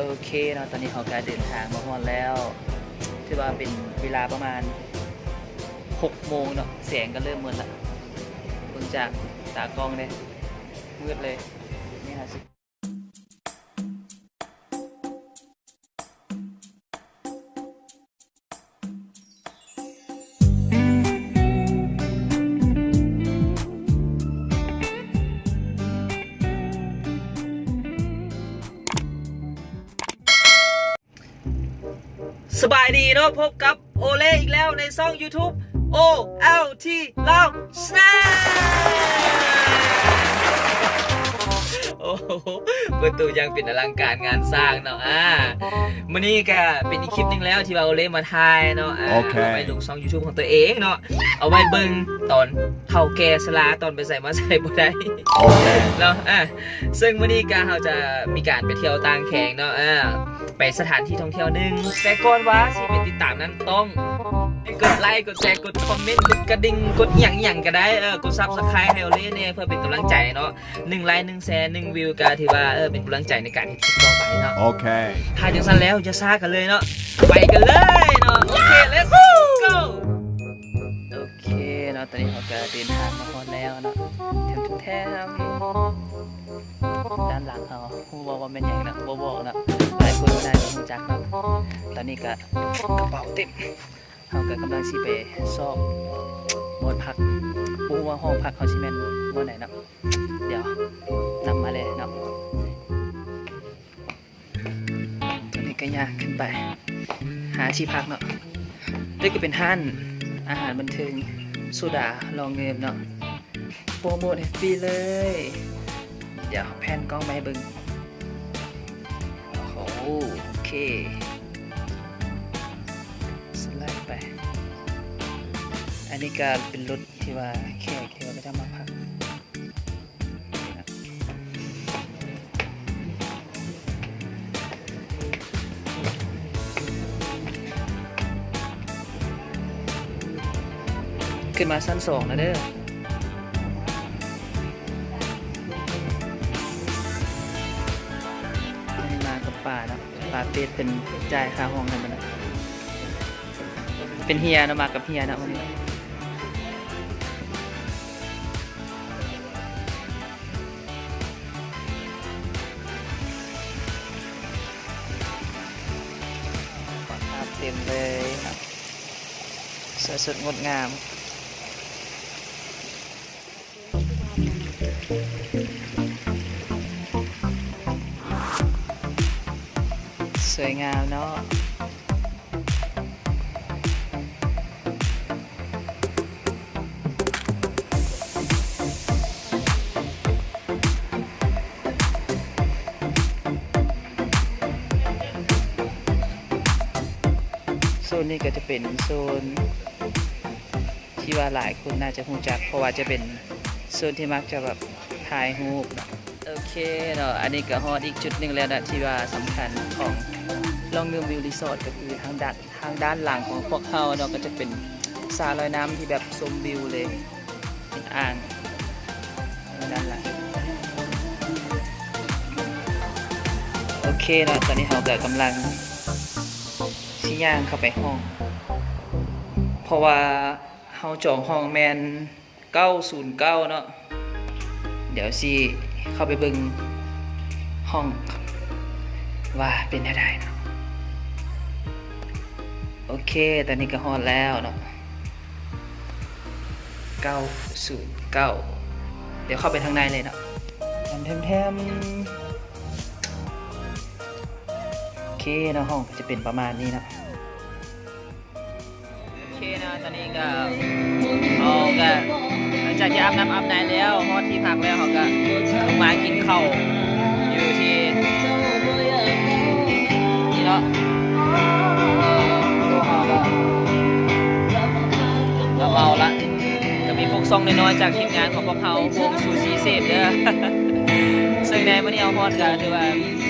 โอเคเนาะตอนนี้เขาการเดินทางมาฮอดแล้วถือว่าเป็นเวลาประมาณ6โมงเนาะแสงก็เริ่มมืดละเบิ่งจากตากล้องเลยมืดเลย สบายดีเนาะพบกับโอเล่อีกแล้วในช่อง YouTube O L T ลาวสแน โอ้โหประตูยังเป็นอลังการงานสร้างเนาะอ่ามื่อนี้ก็เป็นอีกคลิปหนึงแล้วที่ว่าโอเล่มาถ่ายเนาะอ่าโอเคาไว้ลงช่อง YouTube ของตัวเองเนาะเอาไว้เบิ่งตอนเท่าแก่สลาตอนไปใส่มาใส่บ่ได้ Okay. เนาะอะซึ่งวันนี้ก็เราจะมีการไปเที่ยวต่างแขงเนาะอ่าไปสถานที่ท่องเที่ยวหนึ่งแต่ก่อนว่าสิไปติดตามนั้นต้อง กดไลค์ กดแชร์ กดคอมเมนต์ กดกระดิ่ง กดอหย่างอหย่างก็ได้ เออ กดซับสไครต์ให้เราเล่นเนี่ยเพื่อเป็นกำลังใจเนาะหนึ่งไลค์หนึ่งแชร์หนึ่งวิวก็ถือว่า เออ เป็นกำลังใจในการที่คลิปต่อไปเนาะ Okay. ถ้าจังสันแล้วจะซ่ากันเลยเนาะ ไปกันเลยเนาะ โอเค let's go โอเคเนาะ ตอนนี้เราก็เดินทางมาฮอดแล้วเนาะแถมแถมด้านหลังเขาฮูบอกว่าเป็นหยังนะบ่บอกเนาะหลายคนก็ได้รู้จักเนาะตอนนี้ก็กระเป๋าเต็ม เขาก็กำลังสิไปสอบหมดพักปูว่าห้องพักเขาชิแมนบ่ไหนเนาะเดี๋ยวนำมาเลยเนาะตอนนี้ก็ยางขึ้นไป หาที่พักเนาะนี่ก็เป็นห้านอาหารบันเทิงโซดาลองเงิมเนาะโปรโมทให้ฟรีเลย เดี๋ยวแพนกล้องมาให้เบึงโอ้โหโอเค นนี้ก็เป็นรถที่ว่าแขกที่ว่าจะมาพักขึ้นมาชั้นสองแล้วเด้อมากับป่านะป่าเป็ดเป็นจ่ายค่าห้องให้มันนะเป็นเฮียนะมากับเฮียนะวันนี้ ภาพเต็มเลย ซนนี้ก็จะเป็นโซน ที่ว่าหลายคนน่าจะรู้จัก เพราะว่าจะเป็นโซนที่มักจะแบบถ่ายรูปโอเคเนาะอันนี้ก็ฮอดอีกจุดหนึ่งแล้วนะที่ว่าสำคัญของลองเงิมวิวรีสอร์ทก็คือทางด้านทางด้านหลังของพวกเขาเนาะก็จะเป็นสระลอยน้ำที่แบบชมวิวเลยเป็นอ่างด้านหลังโอเคเนาะตอนนี้เราก็กำลัง ย่างเข้าไปห้อง เพราะว่าเฮาจองห้องแมน909เนาะเดี๋ยวสิเข้าไปเบิ่งห้อง ว่าเป็นอะไรเนาะโอเค ตอนนี้ก็ฮอดแล้วเนาะ909เดี๋ยวเข้าไปทางในเลยเนาะแถมแถมโอเคเนาะห้องจะเป็นประมาณนี้เนาะ อนนี้ก็เอาก็หลังจากที่อาบน้ำอาบน้แล้วฮอดที่พักแล้วเขาก็ลงมากินข้าวอยู่ที่นี่เนาะตัวเขาก็เราเมาละก็มีพวกซองน้อยๆจากทีมงานของพวกเขาวงซูซีเซฟเด้อซึ่งในวันนี้เอาฮอดก็ถือว่า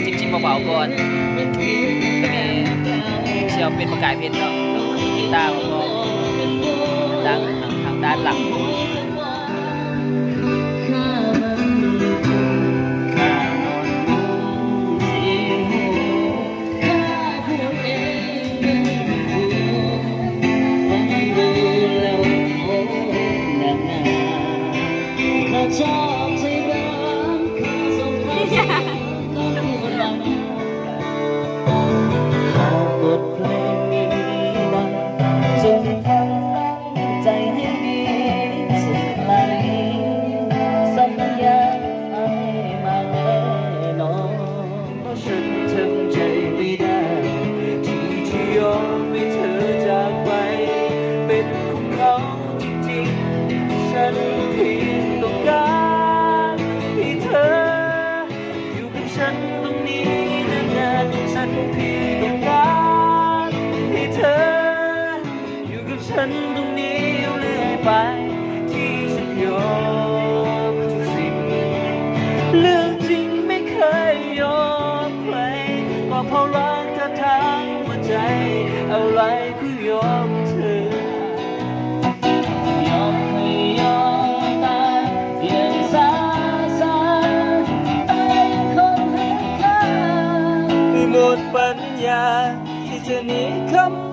จิบๆเบาๆก่อนก็มีเชียวเป็นประกายเพชรเนาะแล้วก็มีกีตาร์ของางทางด้านหลังบทเพลง ฉันตรงนี้เลื่อยไปที่ฉันยกทุกสิ่งเรื่องจริงไม่เคยยกใครก็เพราะรักเธอทั้งหัวใจ อะไรก็ยอมเธอยอมเธอยอมตายยงสาสาไปคนให้ค่หมดปัญญาที่จะหนีคำ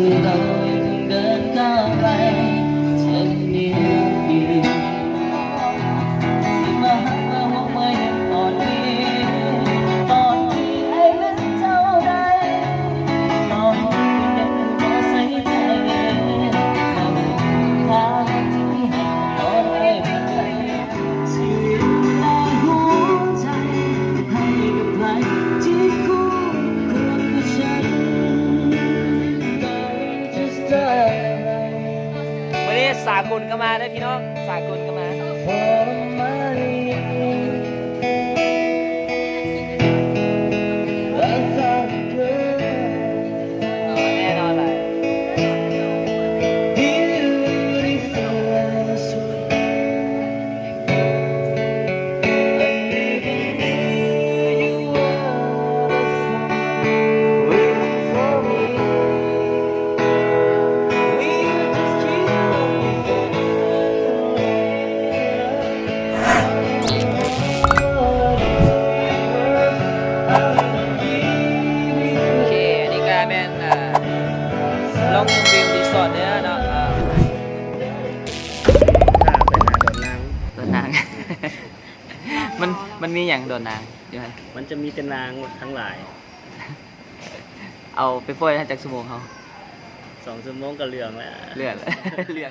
do the ากลก็มาได้พี่น้องสากลก็มา มันมีอย่างโดนนางใช่ไหมมันจะมีแต่นางทั้งหลายเอาไปปล่อยจากสมองเขาสองสมองก็เรืองแล้วเลือด เรื่อง